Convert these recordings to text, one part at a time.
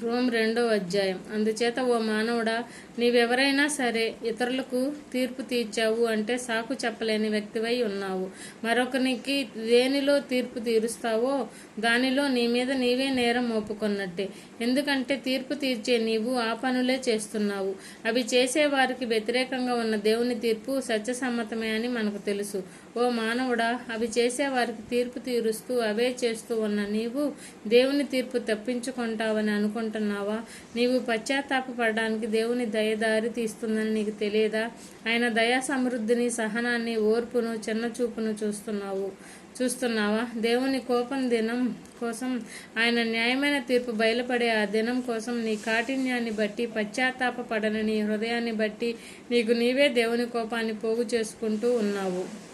Rome రెండో అధ్యాయం. అందుచేత ఓ మానవుడా నీవెవరైనా సరే ఇతరులకు తీర్పు తీర్చావు అంటే సాకు చెప్పలేని వ్యక్తివై ఉన్నావు. మరొకరికి దేనిలో తీర్పు తీరుస్తావో దానిలో నీ మీద నీవే నేరం మోపుకున్నట్టే. ఎందుకంటే తీర్పు తీర్చే నీవు ఆ పనులే చేస్తున్నావు. అవి చేసే వారికి వ్యతిరేకంగా ఉన్న దేవుని తీర్పు సత్యసమ్మతమే అని మనకు తెలుసు. ఓ మానవుడా అవి చేసే వారికి తీర్పు తీరుస్తూ అవే చేస్తూ ఉన్న నీవు దేవుని తీర్పు తప్పించుకుంటావని అనుకుంటున్నావు? నీవు పశ్చాత్తాపపడడానికి దేవుని దయ దారి తీస్తుందని నీకు తెలియదా? ఆయన దయా సమృద్ధిని సహనాన్ని ఓర్పును చిన్న చూపును చూస్తున్నావు. చూస్తున్నావా? దేవుని కోపం దినం కోసం ఆయన న్యాయమైన తీర్పు బయలుపడే ఆ దినం కోసం నీ కాఠిన్యాన్ని బట్టి పశ్చాత్తాపపడని నీ హృదయాన్ని బట్టి నీకు నీవే దేవుని కోపాన్ని పోగు చేసుకుంటూ ఉన్నావు.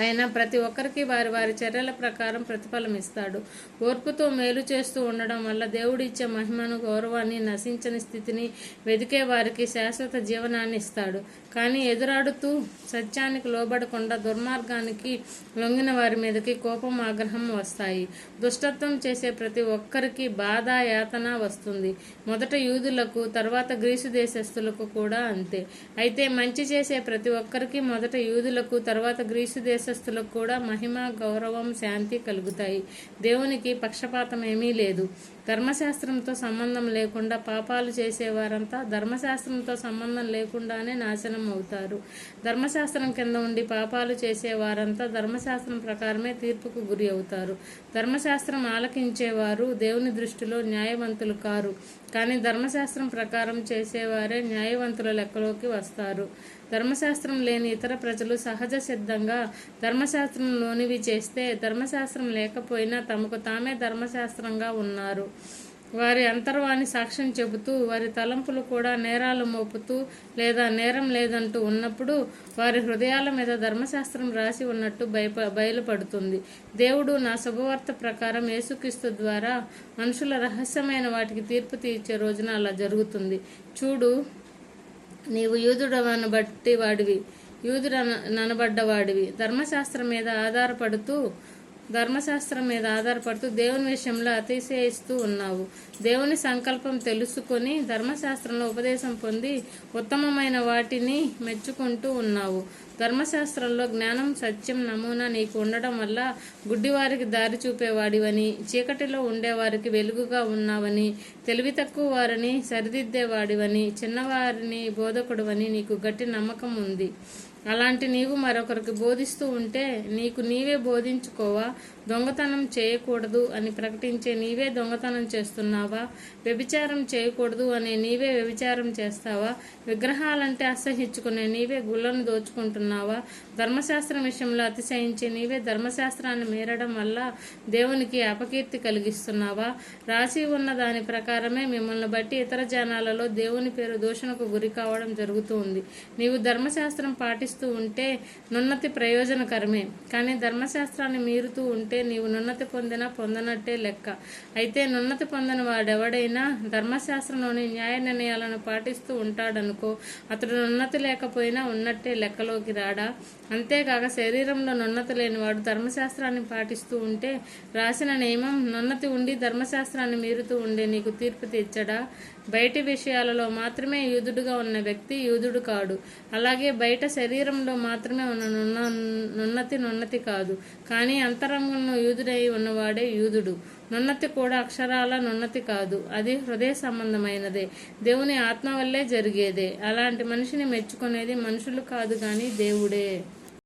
ఆయన ప్రతి ఒక్కరికి వారి వారి చర్యల ప్రకారం ప్రతిఫలం ఇస్తాడు. ఓర్పుతో మేలు చేస్తూ ఉండడం వల్ల దేవుడు ఇచ్చే మహిమను గౌరవాన్ని నశించని స్థితిని వెతికే వారికి శాశ్వత జీవనాన్ని ఇస్తాడు. కానీ ఎదురాడుతూ సత్యానికి లోబడకుండా దుర్మార్గానికి లొంగిన వారి మీదకి కోపం ఆగ్రహం వస్తాయి. దుష్టత్వం చేసే ప్రతి ఒక్కరికి బాధ యాతన వస్తుంది. మొదట యూదులకు తర్వాత గ్రీసు దేశస్థులకు కూడా అంతే. అయితే మంచి చేసే ప్రతి ఒక్కరికి మొదట యూదులకు తర్వాత గ్రీసు దేశ దేశస్థులకు కూడా మహిమ గౌరవం శాంతి కలుగుతాయి. దేవునికి పక్షపాతం ఏమీ లేదు. ధర్మశాస్త్రంతో సంబంధం లేకుండా పాపాలు చేసేవారంతా ధర్మశాస్త్రంతో సంబంధం లేకుండానే నాశనం అవుతారు. ధర్మశాస్త్రం కింద ఉండి పాపాలు చేసేవారంతా ధర్మశాస్త్రం ప్రకారమే తీర్పుకు గురి అవుతారు. ధర్మశాస్త్రం ఆలకించేవారు దేవుని దృష్టిలో న్యాయవంతులు కారు. కానీ ధర్మశాస్త్రం ప్రకారం చేసేవారే న్యాయవంతుల లెక్కలోకి వస్తారు. ధర్మశాస్త్రం లేని ఇతర ప్రజలు సహజ సిద్ధంగా ధర్మశాస్త్రంలోనివి చేస్తే ధర్మశాస్త్రం లేకపోయినా తమకు తామే ధర్మశాస్త్రంగా ఉన్నారు. వారి అంతర్వాణి సాక్ష్యం చెబుతూ వారి తలంపులు కూడా నేరాలు మోపుతూ లేదా నేరం లేదంటూ ఉన్నప్పుడు వారి హృదయాల మీద ధర్మశాస్త్రం రాసి ఉన్నట్టు బయప బయలుపడుతుంది. దేవుడు నా శుభవార్త ప్రకారం యేసుక్రీస్తు ద్వారా మనుషుల రహస్యమైన వాటికి తీర్పు తీర్చే రోజున అలా జరుగుతుంది. చూడు నీవు యూదుడవను బట్టి వాడివి. యూదుడ ననబడ్డవాడివి. ధర్మశాస్త్రం మీద ఆధారపడుతూ ధర్మశాస్త్రం మీద ఆధారపడుతూ దేవుని విషయంలో అతిశయిస్తూ ఉన్నావు. దేవుని సంకల్పం తెలుసుకొని ధర్మశాస్త్రంలో ఉపదేశం పొంది ఉత్తమమైన వాటిని మెచ్చుకుంటూ ఉన్నావు. ధర్మశాస్త్రంలో జ్ఞానం సత్యం నమూనా నీకు ఉండడం వల్ల గుడ్డివారికి దారి చూపేవాడివని చీకటిలో ఉండేవారికి వెలుగుగా ఉన్నావని తెలివి తక్కువ వారిని సరిదిద్దేవాడివని చిన్నవారిని బోధకుడువని నీకు గట్టి నమ్మకం ఉంది. అలాంటి నీవు మరొకరికి బోధిస్తూ ఉంటే నీకు నీవే బోధించుకోవా? దొంగతనం చేయకూడదు అని ప్రకటించే నీవే దొంగతనం చేస్తున్నావా? వ్యభిచారం చేయకూడదు అనే నీవే వ్యభిచారం చేస్తావా? విగ్రహాలంటే అసహించుకునే నీవే గుళ్ళను దోచుకుంటున్నావా? ధర్మశాస్త్రం విషయంలో అతిశయించే నీవే ధర్మశాస్త్రాన్ని మీరడం వల్ల దేవునికి అపకీర్తి కలిగిస్తున్నావా? రాసి ఉన్న దాని ప్రకారమే మిమ్మల్ని బట్టి ఇతర జనాలలో దేవుని పేరు దూషణకు గురి కావడం జరుగుతుంది. నీవు ధర్మశాస్త్రం పాటిస్తూ ఉంటే నున్నతి ప్రయోజనకరమే. కానీ ధర్మశాస్త్రాన్ని మీరుతూ ఉంటే నీవు నున్నతి పొందినా పొందనట్టే లెక్క. అయితే నున్నతి పొందిన వాడెవడైనా ధర్మశాస్త్రంలోని న్యాయ నిర్ణయాలను పాటిస్తూ ఉంటాడనుకో అతడు నున్నతి లేకపోయినా ఉన్నట్టే లెక్కలోకి రాడా? అంతేకాక శరీరంలో నున్నతి లేనివాడు ధర్మశాస్త్రాన్ని పాటిస్తూ ఉంటే రాసిన నియమం నున్నతి ఉండి ధర్మశాస్త్రాన్ని మీరుతూ ఉండే నీకు తీర్పు తెచ్చడా బయటి విషయాలలో మాత్రమే యూదుడుగా ఉన్న వ్యక్తి యూదుడు కాడు. అలాగే బయట శరీరంలో మాత్రమే ఉన్న నున్న నున్నతి నున్నతి కాదు. కానీ అంతరంగం అంతరంగంలో యూదుడై ఉన్నవాడే యూదుడు. నున్నతి కూడా అక్షరాల నున్నతి కాదు. అది హృదయ సంబంధమైనదే. దేవుని ఆత్మ వల్లే జరిగేదే. అలాంటి మనిషిని మెచ్చుకునేది మనుషులు కాదు కానీ దేవుడే.